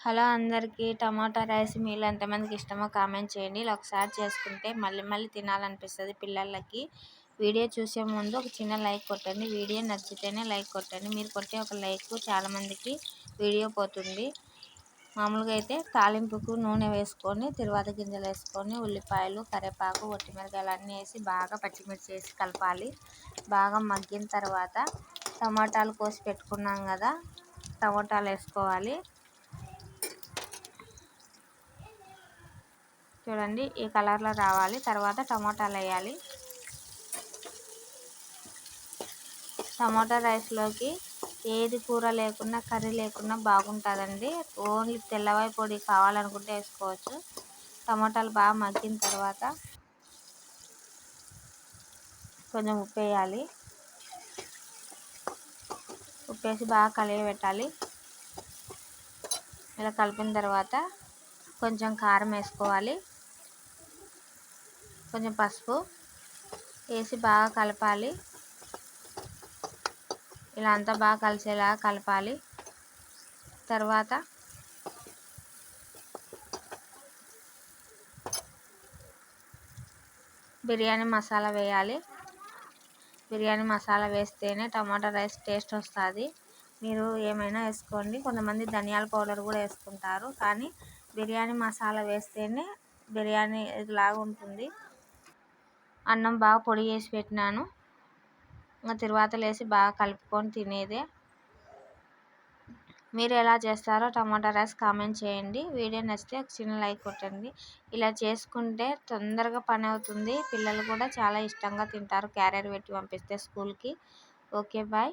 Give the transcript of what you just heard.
Hello అందరికీ టమాటా rice మీలో ఎంతమందికి ఇష్టమో కామెంట్ చేయండి. ఇలా ఒకసారి చేసుకుంటే మళ్ళీ మళ్ళీ తినాలనిపిస్తుంది పిల్లలకి. వీడియో చూసే ముందు ఒక చిన్న లైక్ కొట్టండి. వీడియో నచ్చితేనే లైక్ కొట్టండి. మీరు కొట్టే ఒక లైక్ చాలామందికి వీడియో పోతుంది. మామూలుగా అయితే తాలింపుకు నూనె వేసుకొని తిరువాత గింజలు వేసుకొని ఉల్లిపాయలు కరివేపాకు ఒట్టిమిరకాయలు అన్నీ వేసి బాగా పచ్చిమిర్చి వేసి కలపాలి. బాగా మగ్గిన తర్వాత టమాటాలు కోసి పెట్టుకున్నాం కదా టమాటాలు వేసుకోవాలి. చూడండి ఈ కలర్లో రావాలి. తర్వాత టమాటాలు వేయాలి. టమాటా రైస్లోకి ఏది కూర లేకున్నా కర్రీ లేకున్నా బాగుంటుందండి. ఓన్లీ తెల్లవాయి పొడి కావాలనుకుంటే వేసుకోవచ్చు. టమాటాలు బాగా మగ్గిన తర్వాత కొంచెం ఉప్పు వేయాలి. ఉప్పు వేసి బాగా కలిగి పెట్టాలి ఇలా కలిపిన తర్వాత కొంచెం కారం వేసుకోవాలి. కొంచెం పసుపు వేసి బాగా కలపాలి. ఇలా అంతా బాగా కలిసేలా కలపాలి. తర్వాత బిర్యానీ మసాలా వేయాలి. బిర్యానీ మసాలా వేస్తేనే టమాటా రైస్ టేస్ట్ వస్తుంది. మీరు ఏమైనా వేసుకోండి. కొంతమంది ధనియాల పౌడర్ కూడా వేసుకుంటారు. కానీ బిర్యానీ మసాలా వేస్తేనే బిర్యానీ లాగా ఉంటుంది. అన్నం బాగా పొడి చేసి పెట్టినాను. ఇంకా తిరువాతలు వేసి బాగా కలుపుకొని తినేదే. మీరు ఎలా చేస్తారో టమాటా రైస్ కామెంట్ చేయండి. వీడియో నచ్చితే ఒక చిన్న లైక్ కొట్టండి. ఇలా చేసుకుంటే తొందరగా పని అవుతుంది. పిల్లలు కూడా చాలా ఇష్టంగా తింటారు. క్యారియర్ పెట్టి పంపిస్తే స్కూల్కి. Okay bye.